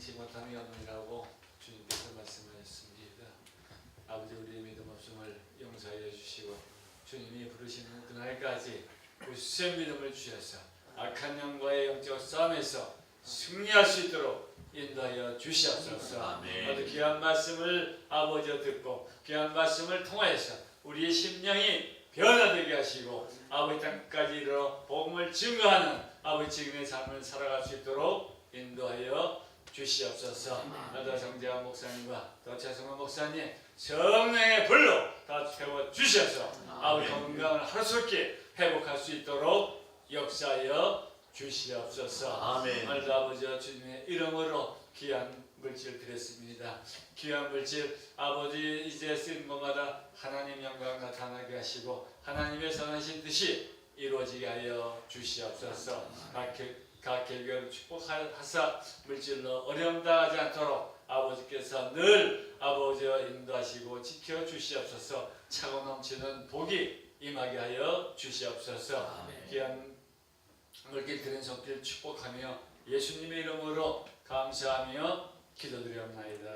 능치 못함이 없느라고 주님께서 말씀하셨습니다. 아버지 우리의 믿음 없음을 용서해 주시고 주님이 부르시는 그날까지 굳센 믿음을 주셔서 악한 영과의 영적 싸움에서 승리할 수 있도록 인도하여 주시옵소서. 아멘. 귀한 말씀을 아버지 듣고 귀한 말씀을 통하여서 우리의 심령이 변화되게 하시고 아버지 땅까지 이르러 복음을 증거하는 아버지 지금의 삶을 살아갈 수 있도록 인도하여 주시옵소서. 나도 정재환 목사님과 또 최성원 목사님 성령의 불로 다 채워 주셔서 아버지 건강을 하루속히 회복할 수 있도록 역사하여 주시옵소서. 아멘. 오늘도 아버지와 주님의 이름으로 귀한 물질 드렸습니다. 귀한 물질 아버지 이제 쓴 것마다 하나님 영광 나타나게 하시고 하나님의 선하신 뜻이 이루어지게 하여 주시옵소서. 각, 개- 각 개교를 축복하사 물질로 어려움 당하지 않도록 아버지께서 늘 아버지와 인도하시고 지켜 주시옵소서. 차고 넘치는 복이 임하게 하여 주시옵소서. 귀한 물길 드린 손길 축복하며 예수님의 이름으로 감사하며 기도드리옵나이다.